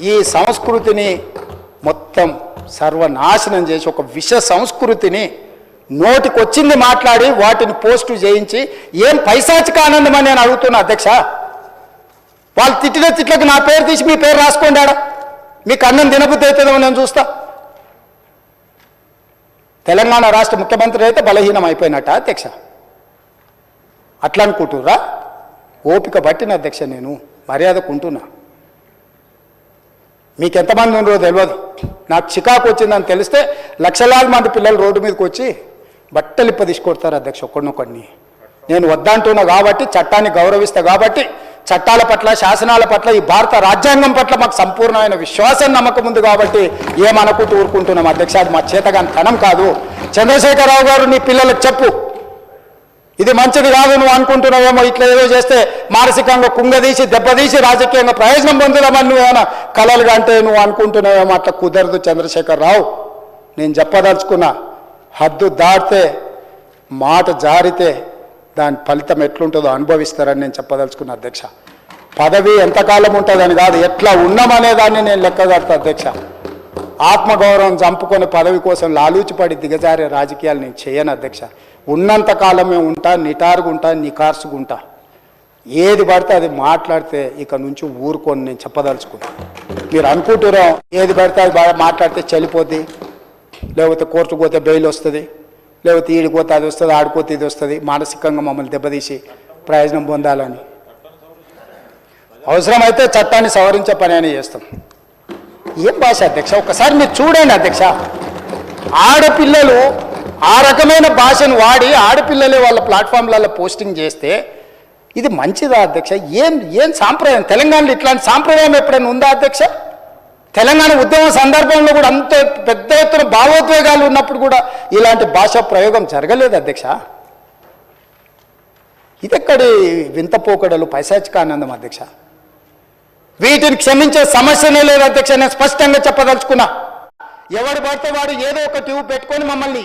ఈ సంస్కృతిని మొత్తం సర్వనాశనం చేసి ఒక విష సంస్కృతిని నోటికొచ్చింది మాట్లాడి వాటిని పోస్టు చేయించి ఏం పైశాచిక ఆనందం అని నేను అడుగుతున్నా అధ్యక్ష? వాళ్ళు తిట్టిన తిట్లకు నా పేరు తీసి మీ పేరు రాసుకోండి ఆడ. మీకు అన్నం దినబుద్ధి అవుతుందేమో నేను చూస్తా. తెలంగాణ రాష్ట్ర ముఖ్యమంత్రి అయితే బలహీనం అయిపోయినట్ట అధ్యక్ష. అట్లా అనుకుంటుర్రా ఓపిక పట్టిన అధ్యక్ష నేను మర్యాదకుంటున్నా. మీకు ఎంతమంది ఉన్నారో తెలియదు నాకు చికాకు వచ్చిందని తెలిస్తే లక్షలాది మంది పిల్లలు రోడ్డు మీదకి వచ్చి బట్టలు తీసుకొడతారు అధ్యక్ష ఒక్కడినొక్కడిని నేను వద్దంటున్నా కాబట్టి చట్టాన్ని గౌరవిస్తా కాబట్టి చట్టాల పట్ల శాసనాల పట్ల ఈ భారత రాజ్యాంగం పట్ల మాకు సంపూర్ణమైన విశ్వాసం నమ్మకం ఉంది కాబట్టి ఏమనుకుంటూ ఊరుకుంటున్నాం అధ్యక్ష. అది మా చేతగాని తనం కాదు. చంద్రశేఖరరావు గారు నీ పిల్లలకు చెప్పు. ఇది మంచిది కాదు నువ్వు అనుకుంటున్నావేమో ఇట్లా ఏదో చేస్తే మానసికంగా కుంగదీసి దెబ్బతీసి రాజకీయంగా ప్రయోజనం పొందుదామని నువ్వేమైనా కలలుగా అంటే నువ్వు అనుకుంటున్నావేమో అట్లా కుదరదు చంద్రశేఖర్ రావు. నేను చెప్పదలుచుకున్నా హద్దు దాటితే మాట జారితే దాని ఫలితం ఎట్లుంటుందో అనుభవిస్తారని నేను చెప్పదలుచుకున్నా అధ్యక్ష. పదవి ఎంతకాలం ఉంటుందని కాదు ఎట్లా ఉన్నామనే దాన్ని నేను లెక్క కడతా అధ్యక్ష. ఆత్మగౌరవం చంపుకొని పదవి కోసం లాలూచిపడి దిగజారే రాజకీయాలు నేను చేయను అధ్యక్ష. ఉన్నంత కాలమే ఉంటా నిటారుగుంటా నికార్సుగుంటా ఏది పడితే అది మాట్లాడితే ఇక నుంచి ఊరుకొని నేను చెప్పదలుచుకున్నా. మీరు అనుకుంటున్నాం ఏది పడితే అది బాగా మాట్లాడితే చలిపోద్ది లేకపోతే కోర్టుకు పోతే బెయిల్ వస్తుంది. లేకపోతే ఈడిపోతే అది వస్తుంది ఆడిపోతే ఇది వస్తుంది. మానసికంగా మమ్మల్ని దెబ్బతీసి ప్రయోజనం పొందాలని. అవసరమైతే చట్టాన్ని సవరించే పని అని చేస్తాం. ఏం భాష అధ్యక్ష? ఒకసారి మీరు చూడండి అధ్యక్ష. ఆడపిల్లలు ఆ రకమైన భాషను వాడి ఆడపిల్లలే వాళ్ళ ప్లాట్ఫామ్లలో పోస్టింగ్ చేస్తే ఇది మంచిదా అధ్యక్ష? ఏం ఏం సాంప్రదాయం? తెలంగాణలో ఇట్లాంటి సాంప్రదాయం ఎప్పుడైనా ఉందా అధ్యక్ష? తెలంగాణ ఉద్యమ సందర్భంలో కూడా అంత పెద్ద ఎత్తున భావోద్వేగాలు ఉన్నప్పుడు కూడా ఇలాంటి భాషా ప్రయోగం జరగలేదు అధ్యక్ష? ఇదెక్కడి వింత పోకడలు పైశాచికానందం అధ్యక్ష? వీటిని క్షమించే సమస్యనే లేదు అధ్యక్ష నేను స్పష్టంగా చెప్పదలుచుకున్నా. ఎవడు పడితే వాడు ఏదో ఒక ట్యూబ్ పెట్టుకొని మమ్మల్ని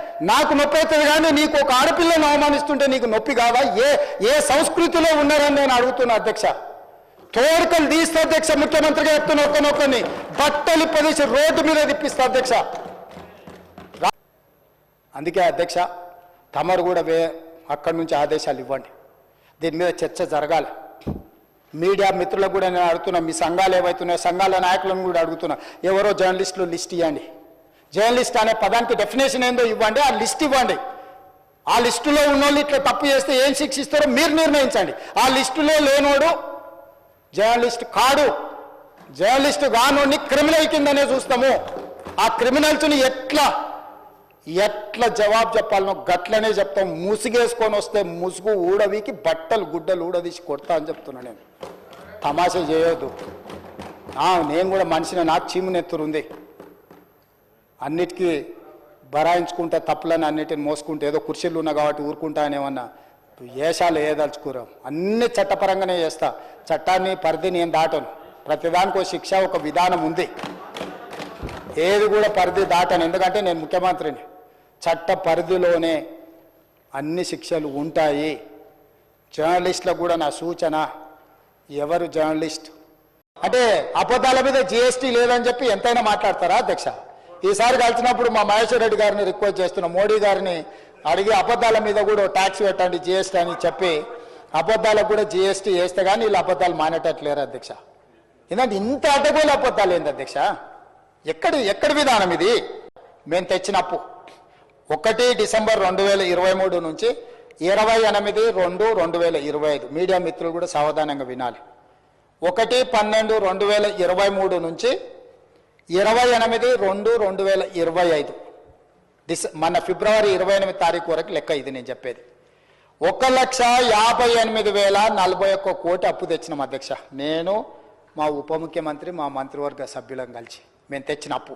నాకు నొప్పి అవుతుంది కానీ నీకు ఒక ఆడపిల్లను అవమానిస్తుంటే నీకు నొప్పి కాదా ఏ ఏ సంస్కృతిలో ఉన్నారని నేను అడుగుతున్నా అధ్యక్ష. తోడుకలు తీస్తే అధ్యక్ష ముఖ్యమంత్రిగా చెప్తున్న ఒక్కనొక్కని బట్టలు ప్రదేశం రోడ్డు మీద తిప్పిస్తా అధ్యక్ష. రా- అందుకే అధ్యక్ష తమరు కూడా వే అక్కడి నుంచి ఆదేశాలు ఇవ్వండి. దీని మీద చర్చ జరగాలి. మీడియా మిత్రులకు కూడా నేను అడుగుతున్నా మీ సంఘాలు ఏవైతున్నాయో సంఘాల నాయకులను కూడా అడుగుతున్నా. ఎవరో జర్నలిస్టులు లిస్ట్ ఇవ్వండి జర్నలిస్ట్ అనే పదానికి డెఫినేషన్ ఏందో ఇవ్వండి ఆ లిస్ట్ ఇవ్వండి. ఆ లిస్టులో ఉన్నోళ్ళు ఇట్లా తప్పు చేస్తే ఏం శిక్షిస్తారో మీరు నిర్ణయించండి. ఆ లిస్టులో లేనోడు జర్నలిస్ట్ కాడు. జర్నలిస్ట్ కానోడిని క్రిమినల్ కిందనే చూస్తాము. ఆ క్రిమినల్స్ని ఎట్లా ఎట్లా జవాబు చెప్పాలనో గట్లనే చెప్తాం. ముసుగేసుకొని వస్తే ముసుగు ఊడవీకి బట్టలు గుడ్డలు ఊడదీసి కొడతా అని చెప్తున్నా నేను. తమాషా చేయొద్దు. నేను కూడా మనిషిని నాకు చీమునెత్తురు అన్నిటికీ బరాయించుకుంటే తప్పులని అన్నిటిని మోసుకుంటే ఏదో కుర్చీలు ఉన్నా కాబట్టి ఊరుకుంటా అనేమన్నా వేషాలు ఏదలుచుకోరాం అన్ని చట్టపరంగానే చేస్తా. చట్టాన్ని పరిధిని నేను దాటను. ప్రతిదానికి ఒక శిక్ష ఒక విధానం ఉంది. ఏది కూడా పరిధి దాటను. ఎందుకంటే నేను ముఖ్యమంత్రిని. చట్ట పరిధిలోనే అన్ని శిక్షలు ఉంటాయి. జర్నలిస్టులకు కూడా నా సూచన ఎవరు జర్నలిస్ట్? అంటే అబద్ధాల మీద జిఎస్టీ లేదని చెప్పి ఎంతైనా మాట్లాడతారా అధ్యక్ష? ఈసారి కలిసినప్పుడు మా మహేశ్వర్ రెడ్డి గారిని రిక్వెస్ట్ చేస్తున్నాం మోడీ గారిని అడిగి అబద్ధాల మీద కూడా ట్యాక్స్ పెట్టండి జిఎస్టీ అని చెప్పి అబద్ధాలకు కూడా జిఎస్టీ వేస్తే కానీ వీళ్ళు అబద్ధాలు మానేటట్లేరు అధ్యక్ష. ఎందుకంటే ఇంత అడ్డగోలు అబద్ధాలు ఏంది అధ్యక్ష? ఎక్కడి ఎక్కడి విధానం ఇది? మేము తెచ్చిన అప్పు. ఒకటి డిసెంబర్ రెండు వేల ఇరవై మూడు నుంచి ఇరవై ఎనిమిది రెండు రెండు వేల ఇరవై ఐదు. మీడియా మిత్రులు కూడా సావధానంగా వినాలి. ఒకటి పన్నెండు రెండు వేల ఇరవై మూడు నుంచి ఇరవై ఎనిమిది రెండు రెండు వేల ఇరవై ఐదు. డిస మన ఫిబ్రవరి ఇరవై ఎనిమిది తారీఖు వరకు లెక్క ఇది నేను చెప్పేది. ఒక లక్ష యాభై ఎనిమిది వేల నలభై ఒక్క కోటి అప్పు తెచ్చినాం అధ్యక్ష. నేను మా ఉప ముఖ్యమంత్రి మా మంత్రివర్గ సభ్యులం కలిసి. మేము తెచ్చిన అప్పు.